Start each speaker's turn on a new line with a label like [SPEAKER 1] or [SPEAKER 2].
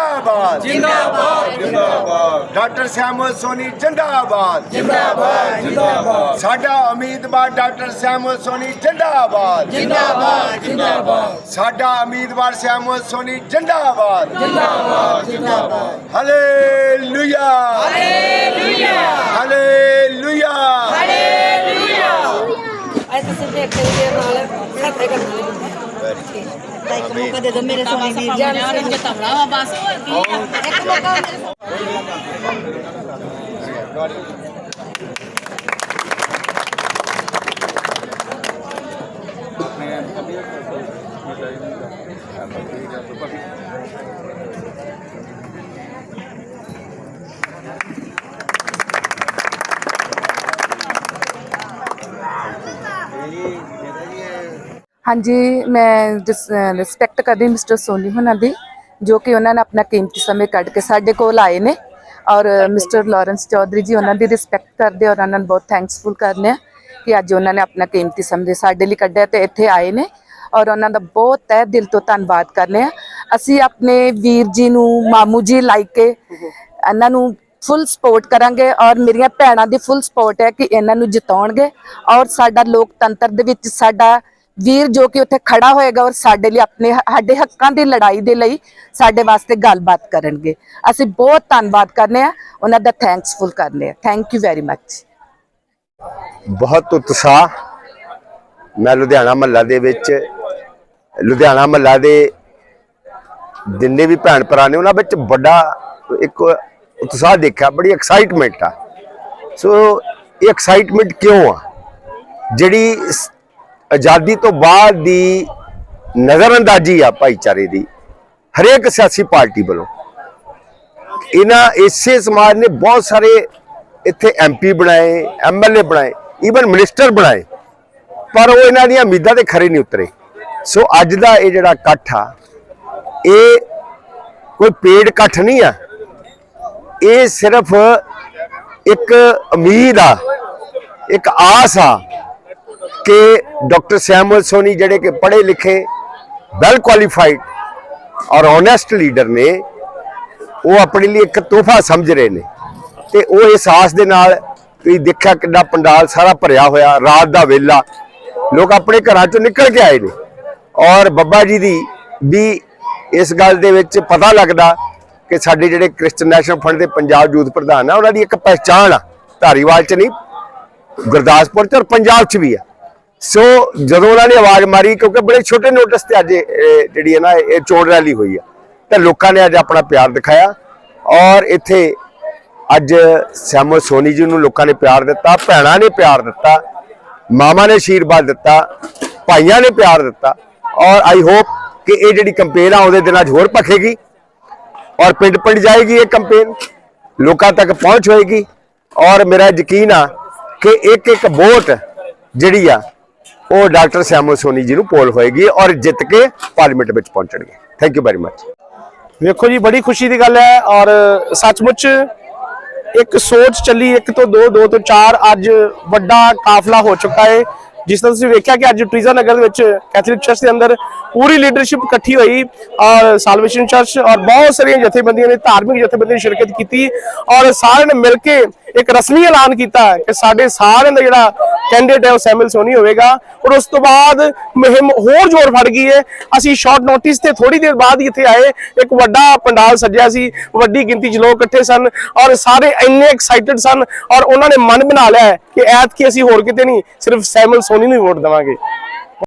[SPEAKER 1] ਜਿੰਦਾਬਾਦ। ਜਿੰਦਾਬਾਦ। ਜਿੰਦਾਬਾਦ। ਡਾਕਟਰ ਸ਼ਿਆਮਲ ਸੋਨੀ ਜਿੰਦਾਬਾਦ। ਜਿੰਦਾਬਾਦ। ਜਿੰਦਾਬਾਦ। ਸਾਡਾ ਉਮੀਦਵਾਰ ਡਾਕਟਰ ਸ਼ਿਆਮਲ ਸੋਨੀ ਜਿੰਦਾਬਾਦ। ਜਿੰਦਾਬਾਦ ਜਿੰਦਾਬਾਦ। ਸਾਡਾ ਉਮੀਦਵਾਰ ਸ਼ਿਆਮਲ ਸੋਨੀ ਜਿੰਦਾਬਾਦ। ਜਿੰਦਾਬਾਦ ਜਿੰਦਾਬਾਦ। ਹਾਲੇਲੂਇਆ। ਹਾਲੇਲੂਇਆ। ਹਾਲੇਲੂਇਆ।
[SPEAKER 2] ਅੱਜ ਤੁਸੀਂ ਦੇਖ ਸਕਦੇ ਹੋ ਨਾਲ ਸਾਡੇ ਕਰਨਾ ਮੇਰੇ ਸੋਹਣੇ ਵੀਰ ਜਾਨ ਸਿੰਘ
[SPEAKER 3] ਤਵੜਾ ਵਾ ਬਸ ਹੋਰ ਕੀ ਆ।
[SPEAKER 4] ਹਾਂਜੀ, ਮੈਂ ਰਿਸਪੈਕਟ ਕਰਦੀ ਮਿਸਟਰ ਸੋਨੀ ਹੁਣਾਂ ਦੀ, ਜੋ ਕਿ ਉਹਨਾਂ ਨੇ ਆਪਣਾ ਕੀਮਤੀ ਸਮੇਂ ਕੱਢ ਕੇ ਸਾਡੇ ਕੋਲ ਆਏ ਨੇ। ਔਰ ਮਿਸਟਰ ਲਾਰੈਂਸ ਚੌਧਰੀ ਜੀ ਉਹਨਾਂ ਦੀ ਰਿਸਪੈਕਟ ਕਰਦੇ ਔਰ ਉਹਨਾਂ ਨੂੰ ਬਹੁਤ ਥੈਂਕਸਫੁਲ ਕਰਨੇ ਆ ਕਿ ਅੱਜ ਉਹਨਾਂ ਨੇ ਆਪਣਾ ਕੀਮਤੀ ਸਮੇਂ ਸਾਡੇ ਲਈ ਕੱਢਿਆ ਤੇ ਇੱਥੇ ਆਏ ਨੇ। ਔਰ ਉਹਨਾਂ ਦਾ ਬਹੁਤ ਤਹਿ ਦਿਲ ਤੋਂ ਧੰਨਵਾਦ ਕਰਨੇ ਆ ਅਸੀਂ ਆਪਣੇ ਵੀਰ ਜੀ ਨੂੰ, ਮਾਮੂ ਜੀ ਲਾਈਕ ਕੇ ਇਹਨਾਂ ਨੂੰ ਫੁੱਲ ਸਪੋਰਟ ਕਰਾਂਗੇ ਔਰ ਮੇਰੀਆਂ ਭੈਣਾਂ ਦੀ ਫੁੱਲ ਸਪੋਰਟ ਹੈ ਕਿ ਇਹਨਾਂ ਨੂੰ ਜਿਤਾਉਣਗੇ। ਔਰ ਸਾਡਾ ਲੋਕਤੰਤਰ ਦੇ ਵਿੱਚ ਸਾਡਾ ਵੀਰ ਜੋ ਕਿ ਉੱਥੇ ਖੜਾ ਹੋਏਗਾ ਔਰ ਸਾਡੇ ਲਈ ਆਪਣੇ ਸਾਡੇ ਹੱਕਾਂ ਦੀ ਲੜਾਈ ਦੇ ਲਈ ਸਾਡੇ ਵਾਸਤੇ ਗੱਲਬਾਤ ਕਰਨਗੇ। ਅਸੀਂ ਬਹੁਤ ਧੰਨਵਾਦ ਕਰਨੇ ਆ। ਉਹਨਾਂ ਦਾ ਥੈਂਕਸਫੁਲ ਕਰਨੇ ਆ। ਥੈਂਕ ਯੂ ਵੈਰੀ ਮੱਚ
[SPEAKER 5] ਬਹੁਤ ਉਤਸ਼ਾਹ ਮੈਂ ਲੁਧਿਆਣਾ ਮਹੱਲਾ ਦੇ ਵਿੱਚ, ਲੁਧਿਆਣਾ ਮਹੱਲਾ ਦੇ ਜਿੰਨੇ ਵੀ ਭੈਣ ਭਰਾ ਨੇ, ਉਹਨਾਂ ਵਿੱਚ ਵੱਡਾ ਇੱਕ ਉਤਸ਼ਾਹ ਦੇਖਿਆ, ਬੜੀ ਐਕਸਾਈਟਮੈਂਟ ਆ। ਸੋ ਇਹ ਐਕਸਾਈਟਮੈਂਟ ਕਿਉਂ ਆ? ਜਿਹੜੀ ਆਜ਼ਾਦੀ ਤੋਂ ਬਾਅਦ ਦੀ ਨਜ਼ਰਅੰਦਾਜ਼ੀ ਆ ਭਾਈਚਾਰੇ ਦੀ, ਹਰੇਕ ਸਿਆਸੀ ਪਾਰਟੀ ਵੱਲੋਂ। ਇਹਨਾਂ, ਇਸੇ ਸਮਾਜ ਨੇ ਬਹੁਤ ਸਾਰੇ ਇੱਥੇ ਐਮਪੀ ਬਣਾਏ ਐਮਐਲਏ ਬਣਾਏ ਈਵਨ ਮਿਨਿਸਟਰ ਬਣਾਏ, ਪਰ ਉਹ ਇਹਨਾਂ ਦੀਆਂ ਉਮੀਦਾਂ ਤੇ ਖਰੇ ਨਹੀਂ ਉਤਰੇ। ਸੋ ਅੱਜ ਦਾ ਇਹ ਜਿਹੜਾ ਇਕੱਠ ਆ, ਇਹ ਕੋਈ ਪੇੜ ਇਕੱਠ ਨਹੀਂ ਆ। ਇਹ ਸਿਰਫ ਇੱਕ ਉਮੀਦ ਆ, ਇੱਕ ਆਸ ਆ ਕਿ ਡਾਕਟਰ ਸੈਮੂਅਲ ਸੋਨੀ ਜਿਹੜੇ ਕਿ ਪੜ੍ਹੇ ਲਿਖੇ ਵੈਲ ਕੁਆਲੀਫਾਈਡ ਔਰ ਓਨੈਸਟ ਲੀਡਰ ਨੇ, ਉਹ ਆਪਣੇ ਲਈ ਇੱਕ ਤੋਹਫਾ ਸਮਝ ਰਹੇ ਨੇ ਤੇ ਉਹ ਇਸ ਆਸ ਦੇ ਨਾਲ ਤੁਸੀਂ ਦੇਖਿਆ ਕਿੰਨਾ ਪੰਡਾਲ ਸਾਰਾ ਭਰਿਆ ਹੋਇਆ, ਰਾਤ ਦਾ ਵੇਲਾ, ਲੋਕ ਆਪਣੇ ਘਰਾਂ ਚੋਂ ਨਿਕਲ ਕੇ ਆਏ ਨੇ ਔਰ ਬੱਬਾ ਜੀ ਦੀ ਵੀ ਇਸ ਗੱਲ ਦੇ ਵਿੱਚ ਪਤਾ ਲੱਗਦਾ ਕਿ ਸਾਡੇ ਜਿਹੜੇ ਕ੍ਰਿਸਚਨ ਨੈਸ਼ਨਲ ਫੰਡ ਦੇ ਪੰਜਾਬ ਯੂਥ ਪ੍ਰਧਾਨ ਆ, ਉਹਨਾਂ ਦੀ ਇੱਕ ਪਹਿਚਾਣ ਆ, ਧਾਰੀਵਾਲ ਚ ਨਹੀਂ, ਗੁਰਦਾਸਪੁਰ ਚ ਔਰ ਪੰਜਾਬ ਚ ਵੀ ਆ। ਸੋ ਜਦੋਂ ਉਹਨਾਂ ਨੇ ਆਵਾਜ਼ ਮਾਰੀ ਕਿਉਂਕਿ ਬੜੇ ਛੋਟੇ ਨੋਟਿਸ ਤੇ ਅੱਜ ਇਹ, ਜਿਹੜੀ ਹੈ ਨਾ ਇਹ ਚੋਣ ਰੈਲੀ ਹੋਈ ਆ। ਤਾਂ ਲੋਕਾਂ ਨੇ ਅੱਜ ਆਪਣਾ ਪਿਆਰ ਦਿਖਾਇਆ ਔਰ ਇੱਥੇ ਅੱਜ ਸੈਮੋ ਸੋਨੀ ਜੀ ਨੂੰ ਲੋਕਾਂ ਨੇ ਪਿਆਰ ਦਿੱਤਾ ਭੈਣਾਂ ਨੇ ਪਿਆਰ ਦਿੱਤਾ ਮਾਮਾ ਨੇ ਆਸ਼ੀਰਵਾਦ ਦਿੱਤਾ ਭਾਈਆਂ ਨੇ ਪਿਆਰ ਦਿੱਤਾ ਔਰ ਆਈ ਹੋਪ ਕਿ ਇਹ ਜਿਹੜੀ ਕੰਪੇਨ ਆ ਉਹਦੇ ਦਿਨਾਂ 'ਚ ਹੋਰ ਭਖੇਗੀ ਔਰ ਪਿੰਡ ਪਿੰਡ ਜਾਏਗੀ ਇਹ ਕੰਪੇਨ ਲੋਕਾਂ ਤੱਕ ਪਹੁੰਚ ਹੋਏਗੀ ਔਰ ਮੇਰਾ ਯਕੀਨ ਆ ਕਿ ਇੱਕ ਇੱਕ ਵੋਟ ਜਿਹੜੀ ਆ ਉਹ ਡਾਕਟਰ ਸਿਆਮੋ ਸੋਨੀ ਜੀ ਨੂੰ ਪੋਲ ਹੋਏਗੀ ਔਰ ਜਿੱਤ ਕੇ ਪਾਰਲੀਮੈਂਟ ਵਿੱਚ ਪਹੁੰਚਣਗੇ। ਥੈਂਕ ਯੂ ਵੈਰੀ ਮਚ
[SPEAKER 6] ਵੇਖੋ ਜੀ, ਬੜੀ ਖੁਸ਼ੀ ਦੀ ਗੱਲ ਹੈ ਔਰ ਸੱਚਮੁੱਚ ਇੱਕ ਸੋਚ ਚੱਲੀ, ਇੱਕ ਤੋਂ ਦੋ ਦੋ ਤੋਂ ਚਾਰ ਅੱਜ ਵੱਡਾ ਕਾਫਲਾ ਹੋ ਚੁੱਕਾ ਹੈ ਜਿਸ ਤਰ੍ਹਾਂ ਤੁਸੀਂ ਵੇਖਿਆ ਕਿ ਅੱਜ ਟ੍ਰੀਜ਼ਾ ਨਗਰ ਦੇ ਵਿੱਚ ਕੈਥੋਲਿਕ ਚਰਚ ਦੇ ਅੰਦਰ ਪੂਰੀ ਲੀਡਰਸ਼ਿਪ ਇਕੱਠੀ ਹੋਈ, ਔਰ ਸਾਲਵੇਸ਼ਨ ਚਰਚ ਔਰ ਬਹੁਤ ਸਾਰੀਆਂ ਜਥੇਬੰਦੀਆਂ ਨੇ ਧਾਰਮਿਕ ਜਥੇਬੰਦੀਆਂ ਨੇ ਸ਼ਿਰਕਤ ਕੀਤੀ ਔਰ ਸਾਰਿਆਂ ਨੇ ਮਿਲ ਕੇ ਇੱਕ ਰਸਮੀ ਐਲਾਨ ਕੀਤਾ ਕਿ ਸਾਡੇ ਸਾਰਿਆਂ ਦਾ ਜਿਹੜਾ ਕੈਂਡੀਡੇਟ ਹੈ, ਉਹ ਸੈਮਲ ਸੋਨੀ ਹੋਵੇਗਾ। ਔਰ ਉਸ ਤੋਂ ਬਾਅਦ ਮੁਹਿੰਮ ਹੋਰ ਜ਼ੋਰ ਫੜ ਗਈ ਹੈ। ਅਸੀਂ ਸ਼ਾਰਟ ਨੋਟਿਸ ਤੇ ਥੋੜੀ ਦੇਰ ਬਾਅਦ ਹੀ ਇੱਥੇ ਆਏ। ਇੱਕ ਵੱਡਾ ਪੰਡਾਲ ਸੱਜਿਆ ਸੀ। ਵੱਡੀ ਗਿਣਤੀ 'ਚ ਲੋਕ ਇਕੱਠੇ ਸਨ ਔਰ ਸਾਰੇ ਇੰਨੇ ਐਕਸਾਈਟਡ ਸਨ ਔਰ ਉਹਨਾਂ ਨੇ ਮਨ ਬਣਾ ਲਿਆ ਹੈ ਕਿ ਐਤਕੀ ਅਸੀਂ ਹੋਰ ਕਿਤੇ ਨਹੀਂ, ਸਿਰਫ ਸੈਮਲ ਸੋਨੀ ਨੂੰ ਹੀ ਵੋਟ ਦੇਵਾਂਗੇ।